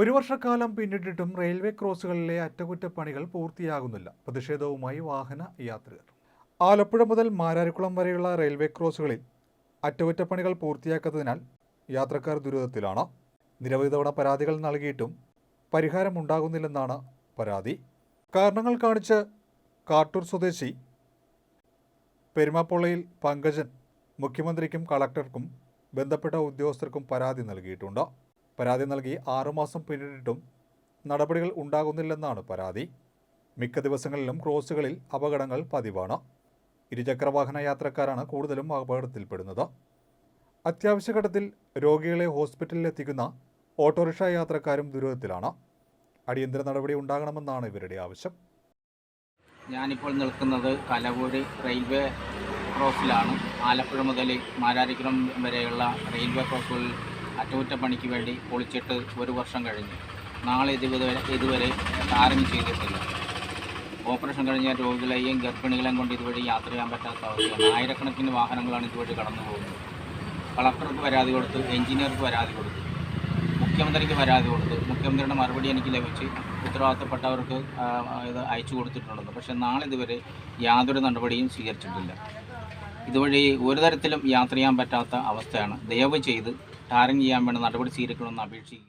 ഒരു വർഷക്കാലം പിന്നിട്ടിട്ടും റെയിൽവേ ക്രോസുകളിലെ അറ്റകുറ്റപ്പണികൾ പൂർത്തിയാകുന്നില്ല. പ്രതിഷേധവുമായി വാഹന യാത്രികർ. ആലപ്പുഴ മുതൽ മാരാരിക്കുളം വരെയുള്ള റെയിൽവേ ക്രോസുകളിൽ അറ്റകുറ്റപ്പണികൾ പൂർത്തിയാക്കാത്തതിനാൽ യാത്രക്കാർ ദുരിതത്തിലാണ്. നിരവധി തവണ പരാതികൾ നൽകിയിട്ടും പരിഹാരമുണ്ടാകുന്നില്ലെന്നാണ് പരാതി. കാരണങ്ങൾ കാണിച്ച് കാട്ടൂർ സ്വദേശി പെരുമാപ്പൊള്ളയിൽ പങ്കജൻ മുഖ്യമന്ത്രിക്കും കളക്ടർക്കും ബന്ധപ്പെട്ട ഉദ്യോഗസ്ഥർക്കും പരാതി നൽകിയിട്ടുണ്ട്. പരാതി നൽകി ആറുമാസം പിന്നിട്ടിട്ടും നടപടികൾ ഉണ്ടാകുന്നില്ലെന്നാണ് പരാതി. മിക്ക ദിവസങ്ങളിലും ക്രോസുകളിൽ അപകടങ്ങൾ പതിവാണ്. ഇരുചക്രവാഹന യാത്രക്കാരാണ് കൂടുതലും അപകടത്തിൽപ്പെടുന്നത്. അത്യാവശ്യഘട്ടത്തിൽ രോഗികളെ ഹോസ്പിറ്റലിൽ എത്തിക്കുന്ന ഓട്ടോറിക്ഷ യാത്രക്കാരും ദുരിതത്തിലാണ്. അടിയന്തര നടപടി ഉണ്ടാകണമെന്നാണ് ഇവരുടെ ആവശ്യം. ഞാനിപ്പോൾ നിൽക്കുന്നത് കലവൂര് റെയിൽവേ ക്രോസിലാണ്. ആലപ്പുഴ മുതൽ മാരാരിക്കുളം വരെയുള്ള റെയിൽവേ ക്രോസുകളിൽ അറ്റകുറ്റപ്പണിക്ക് വേണ്ടി പൊളിച്ചിട്ട് ഒരു വർഷം കഴിഞ്ഞു. നാളെ ഇതുവരെ ഇതുവരെ ടാറിങ് ചെയ്തിട്ടില്ല. ഓപ്പറേഷൻ കഴിഞ്ഞ രോഗികളെയും ഗർഭിണികളെയും കൊണ്ട് ഇതുവഴി യാത്ര ചെയ്യാൻ പറ്റാത്ത അവസ്ഥയാണ്. ആയിരക്കണക്കിന് വാഹനങ്ങളാണ് ഇതുവഴി കടന്നു പോകുന്നത്. കളക്ടർക്ക് പരാതി കൊടുത്തു എഞ്ചിനീയർക്ക് പരാതി കൊടുത്തു മുഖ്യമന്ത്രിക്ക് പരാതി കൊടുത്തു മുഖ്യമന്ത്രിയുടെ മറുപടി എനിക്ക് ലഭിച്ച് ഉത്തരവാദിത്തപ്പെട്ടവർക്ക് ഇത് അയച്ചു കൊടുത്തിട്ടുള്ളത് പക്ഷേ നാളെ ഇതുവരെ യാതൊരു നടപടിയും സ്വീകരിച്ചിട്ടില്ല. ഇതുവഴി ഒരു തരത്തിലും യാത്ര ചെയ്യാൻ പറ്റാത്ത അവസ്ഥയാണ്. ദയവ് ചെയ്ത് ടാറിങ് ചെയ്യാൻ വേണ്ട നടപടി സ്വീകരിക്കണമെന്ന് അപേക്ഷിക്കുക